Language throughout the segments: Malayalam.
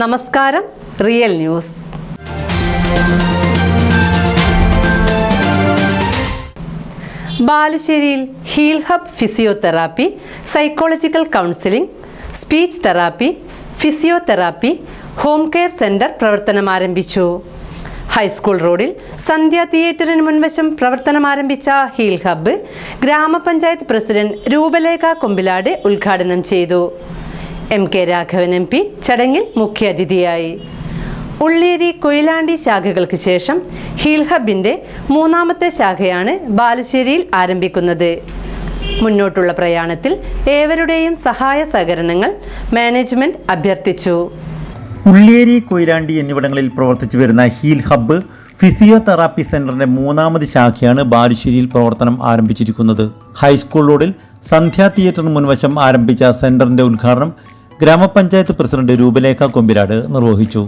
നമസ്കാരം real news. ബാലുശ്ശേരിയിൽ heal hub physiotherapy psychological counselling speech therapy physiotherapy home care centre പ്രവർത്തനം ആരംഭിച്ചു. ഹൈസ്കൂൾ റോഡിൽ സന്ധ്യ തിയേറ്ററിന് മുൻവശം പ്രവർത്തനം ആരംഭിച്ച ഹീൽ ഹബ്ബ് ഗ്രാമപഞ്ചായത്ത് പ്രസിഡന്റ് രൂപലേഖ കൊമ്പിലാട് ഉദ്ഘാടനം ചെയ്തു. M K Raghavan M P ചടങ്ങിൽ മുഖ്യാതിഥിയായി ഉള്ളേരി കൊയിലാണ്ടി ശാഖകൾക്ക് ശേഷം ഹീൽ ഹബിന്റെ മൂന്നാമത്തെ ശാഖയാണ് ബാലുശ്ശേരിയിൽ ആരംഭിക്കുന്നത്. മുന്നോട്ടുള്ള പ്രയാണത്തിൽ ഏവരുടെയും സഹായ സഹകരണങ്ങൾ മാനേജ്മെന്റ് അഭ്യർത്ഥിച്ചു. ഉള്ളേരി കൊയിലാണ്ടി എന്നിവിടങ്ങളിൽ പ്രവർത്തിച്ചു വരുന്ന ഹീൽ ഹബ്ബ് ഫിസിയോതെറാപ്പി സെന്ററിന്റെ മൂന്നാമത് ശാഖയാണ് ബാലുശ്ശേരിയിൽ പ്രവർത്തനം ആരംഭിച്ചിരിക്കുന്നത്. ഹൈസ്കൂൾ റോഡിൽ സന്ധ്യാ തിയേറ്ററിന് മുൻവശം ആരംഭിച്ച സെന്ററിന്റെ ഉദ്ഘാടനം ഗ്രാമപഞ്ചായത്ത് പ്രസിഡന്റ് രൂപലേഖ കൊമ്പിരാട് നിർവഹിച്ചു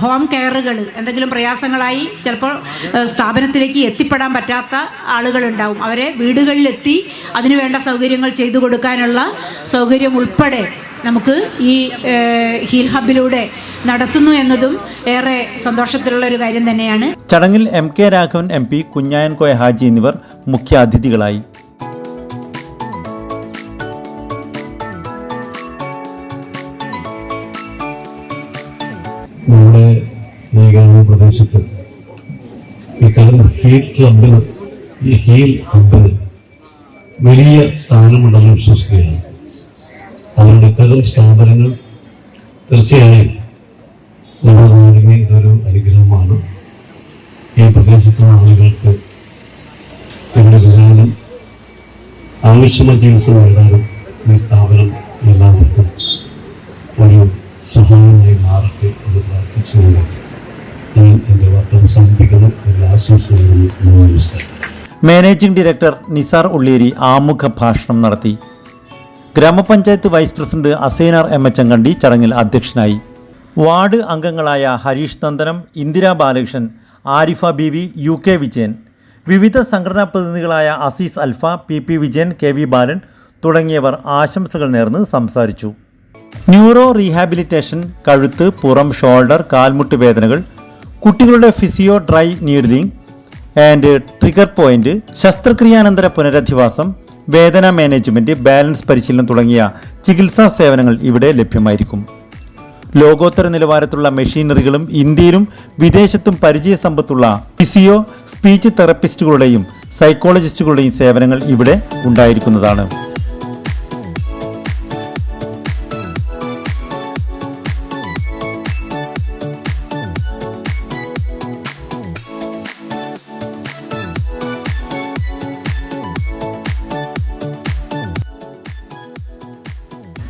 ഹോം കെയറുകൾ എന്തെങ്കിലും പ്രയാസങ്ങളായി ചിലപ്പോൾ സ്ഥാപനത്തിലേക്ക് എത്തിപ്പെടാൻ പറ്റാത്ത ആളുകളുണ്ടാവും. അവരെ വീടുകളിലെത്തി അതിനുവേണ്ട സൗകര്യങ്ങൾ ചെയ്തു കൊടുക്കാനുള്ള സൗകര്യം ഉൾപ്പെടെ നമുക്ക് ഈ ഹീൽ ഹബിലൂടെ നടത്തുന്നു എന്നതും ഏറെ സന്തോഷത്തിലുള്ള ഒരു കാര്യം തന്നെയാണ്. ചടങ്ങിൽ M K Raghavan M P Kunhayan Koya Haji എന്നിവർ മുഖ്യ അതിഥികളായി നമ്മുടെ ഈ ഗ്രാമപ്രദേശത്ത് ഇത്തരം ഹീൽ ക്ലബിന് ഈ ഹീൽ ഹബിന് വലിയ സ്ഥാനമുണ്ടെന്ന് വിശ്വസിക്കുകയാണ്. അതുകൊണ്ട് ഇത്തരം സ്ഥാപനങ്ങൾ തീർച്ചയായും നമ്മുടെ നാടിന് ഇതൊരു അനുഗ്രഹമാണ്. ഈ പ്രദേശത്തുള്ള ആളുകൾക്ക് ഇവിടെ വരാനും ആവശ്യമായ ചികിത്സ നേടാനും ഈ സ്ഥാപനം എല്ലാവർക്കും ഒരു സഹായമായി മാനേജിംഗ് ഡയറക്ടർ നിസാർ ഉള്ളേരി ആമുഖ ഭാഷണം നടത്തി. ഗ്രാമപഞ്ചായത്ത് vice president Asainar M H Ankandi ചടങ്ങിൽ അധ്യക്ഷനായി. വാർഡ് അംഗങ്ങളായ Harish Nandanam Indira Balakrishnan Arifa B V U K Vijayan വിവിധ സംഘടനാ പ്രതിനിധികളായ Azeez Alfa P P Vijayan K V Balan തുടങ്ങിയവർ ആശംസകൾ നേർന്ന് സംസാരിച്ചു. ന്യൂറോ റീഹാബിലിറ്റേഷൻ കഴുത്ത് പുറം ഷോൾഡർ കാൽമുട്ട് വേദനകൾ കുട്ടികളുടെ physio dry needling and trigger point ശസ്ത്രക്രിയാനന്തര പുനരധിവാസം വേദന മാനേജ്മെന്റ് ബാലൻസ് പരിശീലനം തുടങ്ങിയ ചികിത്സാ സേവനങ്ങൾ ഇവിടെ ലഭ്യമായിരിക്കും. ലോകോത്തര നിലവാരത്തിലുള്ള മെഷീനറികളും ഇന്ത്യയിലും വിദേശത്തും പരിചയ സമ്പത്തുള്ള ഫിസിയോ സ്പീച്ച് തെറപ്പിസ്റ്റുകളുടെയും സൈക്കോളജിസ്റ്റുകളുടെയും സേവനങ്ങൾ ഇവിടെ ഉണ്ടായിരിക്കുന്നതാണ്.